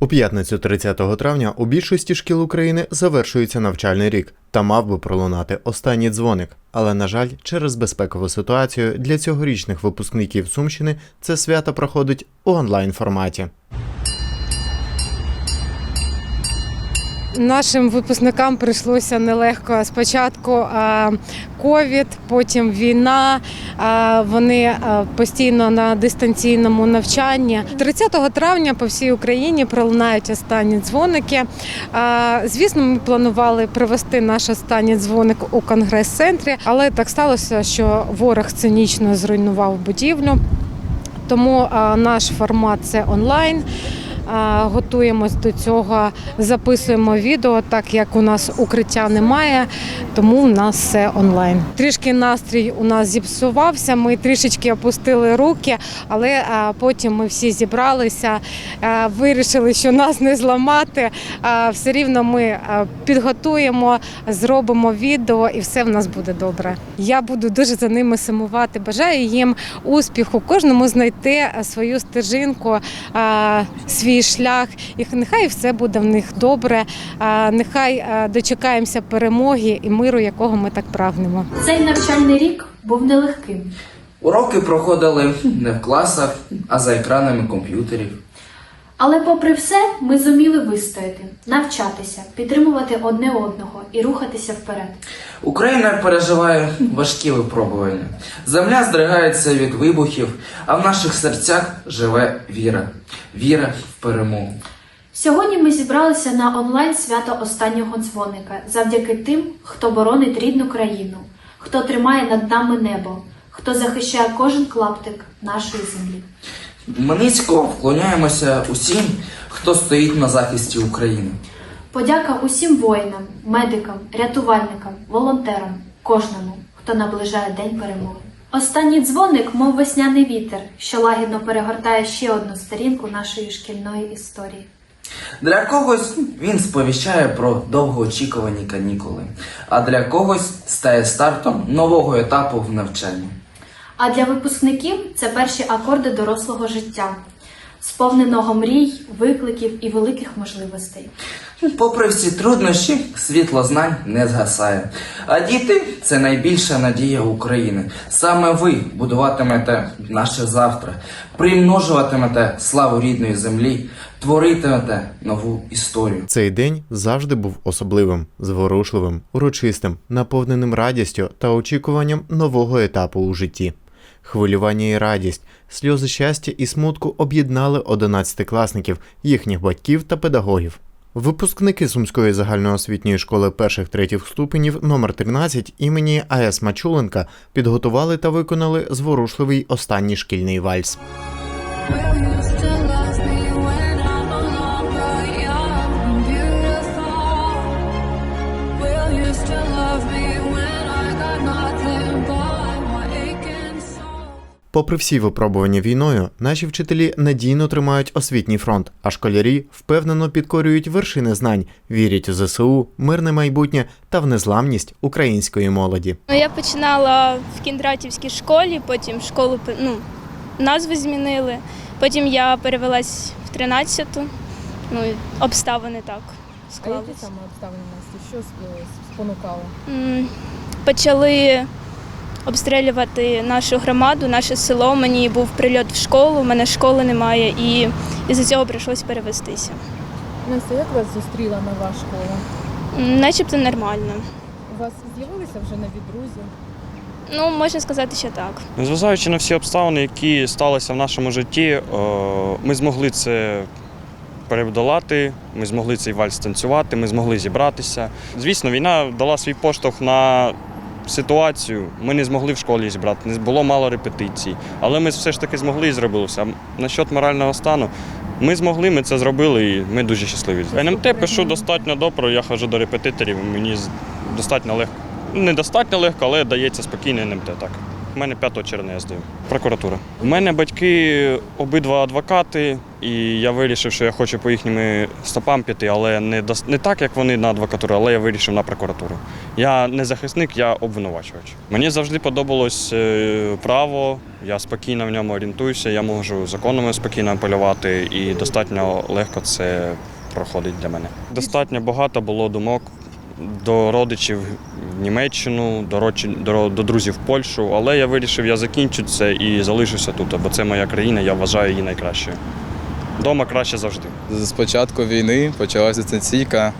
У п'ятницю 30 травня у більшості шкіл України завершується навчальний рік та мав би пролунати останній дзвоник. Але, на жаль, через безпекову ситуацію для цьогорічних випускників Сумщини це свято проходить у онлайн форматі. Нашим випускникам прийшлося нелегко. Спочатку ковід, потім війна. Вони постійно на дистанційному навчанні. 30 травня по всій Україні пролунають останні дзвоники. Звісно, ми планували провести наш останній дзвоник у конгрес-центрі, але так сталося, що ворог цинічно зруйнував будівлю. Тому наш формат це онлайн. Готуємось до цього, записуємо відео, так як у нас укриття немає, тому в нас все онлайн. Трішки настрій у нас зіпсувався. Ми трішечки опустили руки, але потім ми всі зібралися, вирішили, що нас не зламати. Все рівно ми підготуємо, зробимо відео, і все в нас буде добре. Я буду дуже за ними сумувати. Бажаю їм успіху, кожному знайти свою стежинку, а, свій шлях, і нехай все буде в них добре. Нехай дочекаємося перемоги і миру, якого ми так прагнемо. Цей навчальний рік був нелегким. Уроки проходили не в класах, а за екранами комп'ютерів. Але попри все, ми зуміли вистояти, навчатися, підтримувати одне одного і рухатися вперед. Україна переживає важкі випробування. Земля здригається від вибухів, а в наших серцях живе віра. Віра в перемогу. Сьогодні ми зібралися на онлайн свято останнього дзвоника завдяки тим, хто боронить рідну країну, хто тримає над нами небо, хто захищає кожен клаптик нашої землі. Ми низько вклоняємося усім, хто стоїть на захисті України. Подяка усім воїнам, медикам, рятувальникам, волонтерам, кожному, хто наближає день перемоги. Останній дзвоник, мов весняний вітер, що лагідно перегортає ще одну сторінку нашої шкільної історії. Для когось він сповіщає про довгоочікувані канікули, а для когось стає стартом нового етапу в навчанні. А для випускників це перші акорди дорослого життя, сповненого мрій, викликів і великих можливостей. Попри всі труднощі, світло знань не згасає. А діти це найбільша надія України. Саме ви будуватимете наше завтра, примножуватимете славу рідної землі, творитимете нову історію. Цей день завжди був особливим, зворушливим, урочистим, наповненим радістю та очікуванням нового етапу у житті. Хвилювання і радість, сльози щастя і смутку об'єднали одинадцятикласників, їхніх батьків та педагогів. Випускники Сумської загальноосвітньої школи перших третіх ступенів номер 13 імені А.С. Мачуленка підготували та виконали зворушливий останній шкільний вальс. Попри всі випробування війною, наші вчителі надійно тримають освітній фронт, а школярі впевнено підкорюють вершини знань, вірять у ЗСУ, мирне майбутнє та в незламність української молоді. Ну, я починала в кіндратівській школі, потім школу ну, назву змінили. Потім я перевелась в 13-ту. Ну, обставини так А які саме обставини Насті? Що спонукало? Почали обстрілювати нашу громаду, наше село. Мені був прильот в школу, у мене школи немає, і із-за цього прийшлося перевестися. Настя, як вас зустріла нова школа? Начебто нормально. У вас з'явилися вже нові друзі? Ну, можна сказати, що так. Незважаючи на всі обставини, які сталися в нашому житті, е, ми змогли це передолати, ми змогли цей вальс танцювати, ми змогли зібратися. Звісно, війна дала свій поштовх на ситуацію. Ми не змогли в школі зібрати, не було мало репетицій. Але ми все ж таки змогли і зробили все. Насчет морального стану. Ми змогли, ми це зробили, і ми дуже щасливі. НМТ пишу достатньо добре, я ходжу до репетиторів, мені достатньо легко. Ну, Недостатньо легко, але дається спокійно НМТ так. У мене 5 червня я здаю. Прокуратура. У мене батьки обидва адвокати, і я вирішив, що я хочу по їхнім стопам піти, але не, дос- не так, як вони на адвокатуру, але я вирішив на прокуратуру. Я не захисник, я обвинувачувач. Мені завжди подобалось е, право, я спокійно в ньому орієнтуюся, я можу законами спокійно апелювати, і достатньо легко це проходить для мене. Достатньо багато було думок до родичів в Німеччину, до, родчі- до, до друзів в Польщу, але я вирішив, я закінчу це і залишуся тут, бо це моя країна, я вважаю її найкращою. Дома краще завжди. З початку війни почалася дистанційка.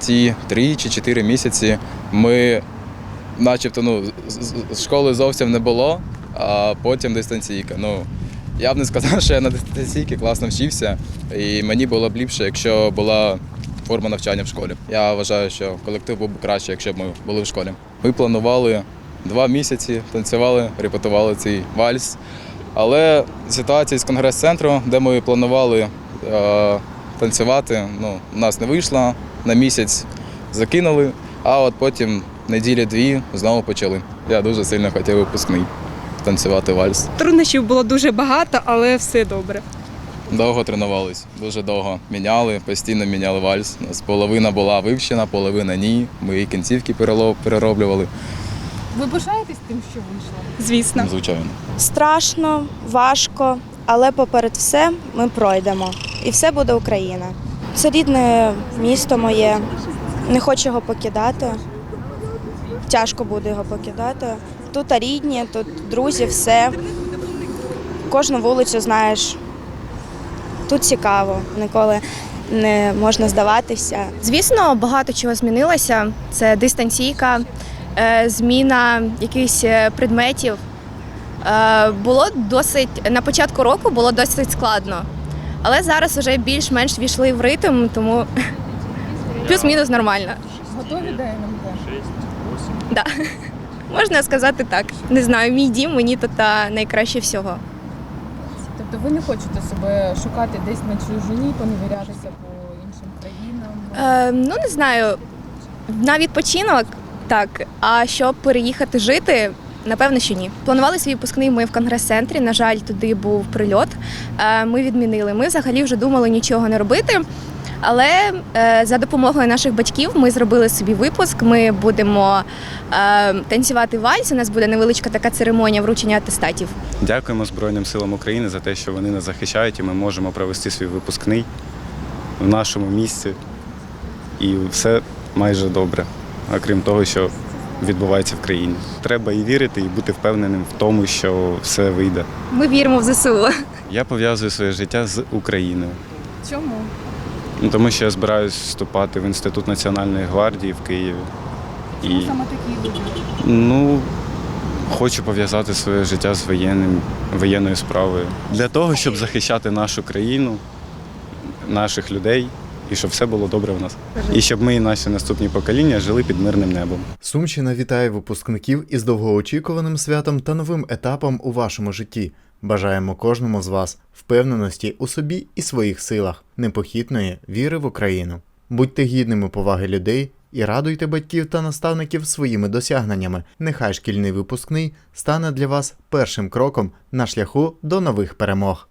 Ті три чи чотири місяці ми, начебто, ну, з школи зовсім не було, а потім дистанційка. Ну, я б не сказав, що я на дистанційці класно вчився, і мені було б ліпше, якщо була форма навчання в школі. Я вважаю, що колектив був б краще, якщо б ми були в школі. Ми планували два місяці, танцювали, репетували цей вальс. Але ситуація з конгрес-центру, де ми планували е, танцювати, ну, у нас не вийшло. На місяць закинули, а от потім неділі-дві знову почали. Я дуже сильно хотів випускний танцювати вальс. Труднощів було дуже багато, але все добре. Довго тренувались, дуже довго міняли, постійно міняли вальс. У нас половина була вивчена, половина ні. Ми і кінцівки перероблювали, Ви пишаєтесь тим, що вийшло? Звісно. звичайно. Страшно, важко, але поперед все ми пройдемо. І все буде Україна. Це рідне місто моє. Не хочу його покидати. Тяжко буде його покидати. Тут рідні, тут друзі, все. Кожну вулицю знаєш. Тут цікаво, ніколи не можна здаватися. Звісно, багато чого змінилося. Це дистанційка, зміна якихось е, предметів. Е, Було досить на початку року було досить складно, але зараз вже більш-менш війшли в ритм, тому плюс-мінус нормально. Готові до НМТ? Да. Можна сказати так. Не знаю, мій дім мені тут а, найкраще всього. Тобто ви не хочете себе шукати десь на чужині, поневірятися по іншим країнам? Е, ну не знаю, на відпочинок так. А щоб переїхати жити, напевно, що ні. Планували свій випускний ми в конгрес-центрі. На жаль, туди був прильот. Е, ми відмінили. Ми взагалі вже думали нічого не робити. Але е, за допомогою наших батьків ми зробили собі випуск. Ми будемо е, танцювати вальс. У нас буде невеличка така церемонія вручення атестатів. Дякуємо Збройним силам України за те, що вони нас захищають, і ми можемо провести свій випускний в нашому місці. І все майже добре, окрім того, що відбувається в країні. Треба і вірити, і бути впевненим в тому, що все вийде. Ми віримо в ЗСУ. Я пов'язую своє життя з Україною, Чому? Ну, тому що я збираюсь вступати в Інститут Національної гвардії в Києві. І Саме такий вибір. Ну, хочу пов'язати своє життя з воєнним, воєнною справою. Для того, щоб захищати нашу країну, наших людей, і щоб все було добре в нас. І щоб ми і наші наступні покоління жили під мирним небом. Сумщина вітає випускників із довгоочікуваним святом та новим етапом у вашому житті. Бажаємо кожному з вас впевненості у собі і своїх силах, непохитної віри в Україну. Будьте гідними поваги людей і радуйте батьків та наставників своїми досягненнями. Нехай шкільний випускний стане для вас першим кроком на шляху до нових перемог.